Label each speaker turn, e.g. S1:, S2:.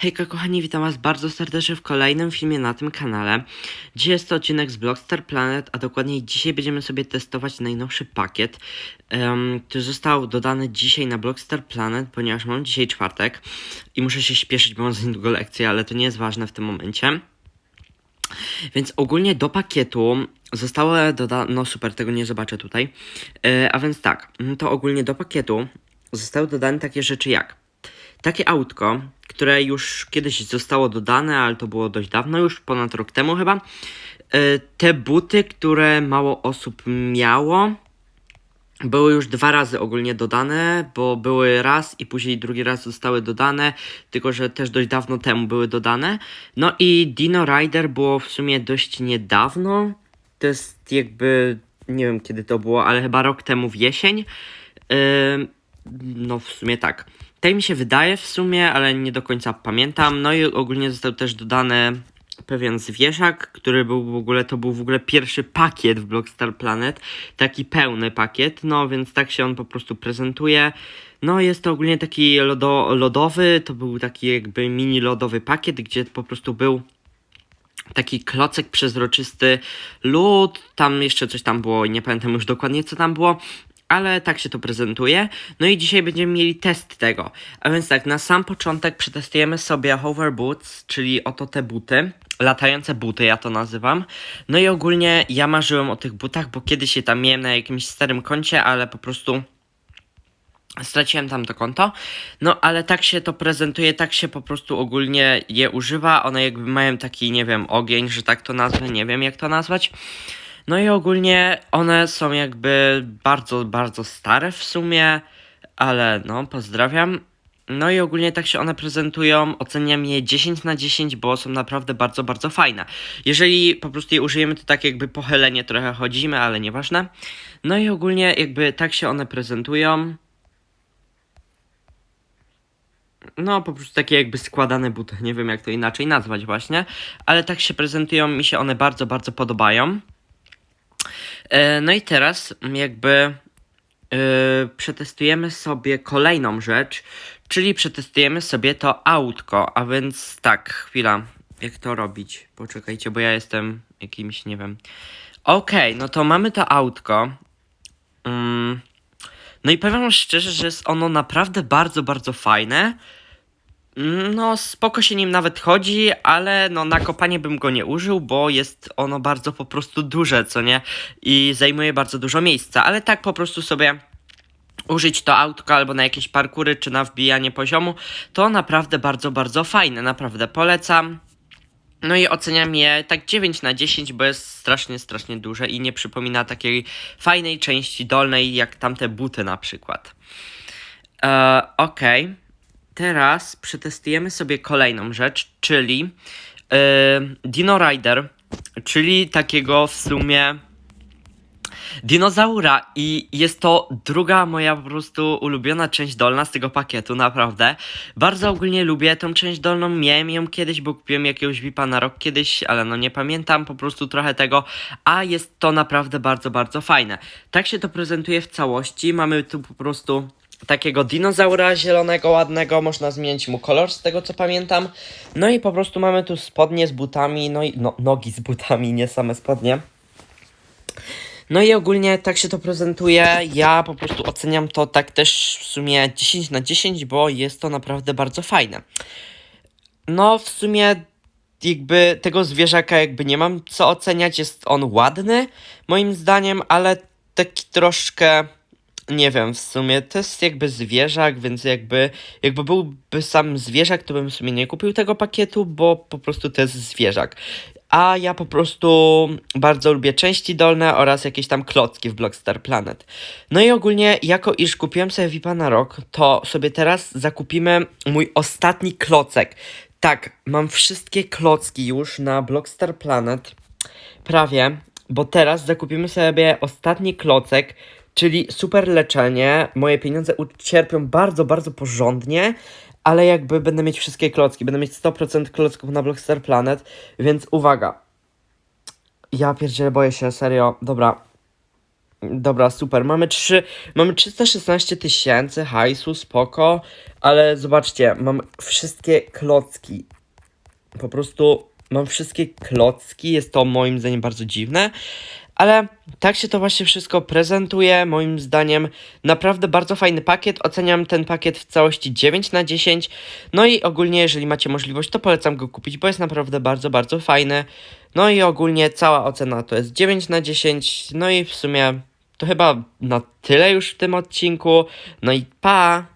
S1: Hejka kochani, witam was bardzo serdecznie w kolejnym filmie na tym kanale. Dzisiaj jest to odcinek z Blockstar Planet, a dokładniej dzisiaj będziemy sobie testować najnowszy pakiet, em, który został dodany dzisiaj na Blockstar Planet, ponieważ mam dzisiaj czwartek i muszę się śpieszyć, bo mam za niedługo lekcję, ale to nie jest ważne w tym momencie. Więc ogólnie do pakietu zostało dodane, no super, tego nie zobaczę tutaj, e, a więc tak, to ogólnie do pakietu zostały dodane takie rzeczy jak takie autko, które już kiedyś zostało dodane, ale to było dość dawno, już ponad rok temu chyba. E, Te buty, które mało osób miało, były już dwa razy ogólnie dodane, bo były raz i później drugi raz zostały dodane, tylko że też dość dawno temu były dodane. No i Dino Rider było w sumie dość niedawno. To jest jakby, nie wiem kiedy to było, ale chyba rok temu w jesień. Ym, no w sumie tak. Tak mi się wydaje w sumie, ale nie do końca pamiętam. No i ogólnie został też dodany pewien zwierzak, który był w ogóle, to był w ogóle pierwszy pakiet w Blockstar Planet, taki pełny pakiet, no więc tak się on po prostu prezentuje. No jest to ogólnie taki lodo, lodowy, to był taki jakby mini lodowy pakiet, gdzie po prostu był taki klocek przezroczysty lód, tam jeszcze coś tam było, nie pamiętam już dokładnie co tam było, ale tak się to prezentuje. No i dzisiaj będziemy mieli test tego. A więc tak, na sam początek przetestujemy sobie hover boots, czyli oto te buty. Latające buty, ja to nazywam. No i ogólnie ja marzyłem o tych butach, bo kiedyś je tam miałem na jakimś starym koncie, ale po prostu straciłem tam to konto. No ale tak się to prezentuje, tak się po prostu ogólnie je używa. One jakby mają taki, nie wiem, ogień, że tak to nazwę, nie wiem jak to nazwać. No i ogólnie one są jakby bardzo, bardzo stare w sumie, ale no, pozdrawiam. No i ogólnie tak się one prezentują, oceniam je 10 na 10, bo są naprawdę bardzo, bardzo fajne. Jeżeli po prostu je użyjemy, to tak jakby pochylenie trochę chodzimy, ale nieważne. No i ogólnie jakby tak się one prezentują. No, po prostu takie jakby składane buty, nie wiem jak to inaczej nazwać właśnie, ale tak się prezentują, mi się one bardzo, bardzo podobają. E, No i teraz jakby e, przetestujemy sobie kolejną rzecz, czyli przetestujemy sobie to autko, a więc tak, chwila, jak to robić? Poczekajcie, bo ja jestem jakimś, nie wiem. Okej, no to mamy to autko. Mm. No i powiem szczerze, że jest ono naprawdę bardzo, bardzo fajne. Mm, No, spoko się nim nawet chodzi, ale no na kopanie bym go nie użył, bo jest ono bardzo po prostu duże, co nie? I zajmuje bardzo dużo miejsca, ale tak po prostu sobie użyć to autko albo na jakieś parkury czy na wbijanie poziomu, to naprawdę bardzo, bardzo fajne, naprawdę polecam. No i oceniam je tak 9 na 10, bo jest strasznie, strasznie duże i nie przypomina takiej fajnej części dolnej jak tamte buty na przykład. E, Okej. Teraz przetestujemy sobie kolejną rzecz, czyli e, Dino Rider, czyli takiego w sumie dinozaura i jest to druga moja po prostu ulubiona część dolna z tego pakietu, naprawdę. Bardzo ogólnie lubię tą część dolną, miałem ją kiedyś, bo kupiłem jakiegoś VIPa na rok kiedyś, ale no nie pamiętam po prostu trochę tego, a jest to naprawdę bardzo, bardzo fajne. Tak się to prezentuje w całości, mamy tu po prostu takiego dinozaura zielonego, ładnego, można zmienić mu kolor z tego co pamiętam. No i po prostu mamy tu spodnie z butami, no i no, nogi z butami, nie same spodnie. No i ogólnie tak się to prezentuje. Ja po prostu oceniam to tak też w sumie 10 na 10, bo jest to naprawdę bardzo fajne. No w sumie jakby tego zwierzaka jakby nie mam co oceniać, jest on ładny moim zdaniem, ale taki troszkę nie wiem, w sumie to jest jakby zwierzak, więc jakby jakby byłby sam zwierzak, to bym w sumie nie kupił tego pakietu, bo po prostu to jest zwierzak. A ja po prostu bardzo lubię części dolne oraz jakieś tam klocki w Blockstar Planet. No i ogólnie, jako iż kupiłem sobie VIPa na rok, to sobie teraz zakupimy mój ostatni klocek. Tak, mam wszystkie klocki już na Blockstar Planet. Prawie, bo teraz zakupimy sobie ostatni klocek, czyli super leczenie. Moje pieniądze ucierpią bardzo, bardzo porządnie, ale jakby będę mieć wszystkie klocki. Będę mieć 100% klocków na Blockstar Planet, więc uwaga. Ja pierdzielę, boję się, serio. Dobra. Dobra, super. Mamy trzy, mamy 316 tysięcy hajsu, spoko, ale zobaczcie, mam wszystkie klocki. Po prostu mam wszystkie klocki, jest to moim zdaniem bardzo dziwne, ale tak się to właśnie wszystko prezentuje. Moim zdaniem naprawdę bardzo fajny pakiet. Oceniam ten pakiet w całości 9 na 10. No i ogólnie, jeżeli macie możliwość, to polecam go kupić, bo jest naprawdę bardzo, bardzo fajny. No i ogólnie cała ocena to jest 9 na 10. No i w sumie to chyba na tyle już w tym odcinku. No i pa!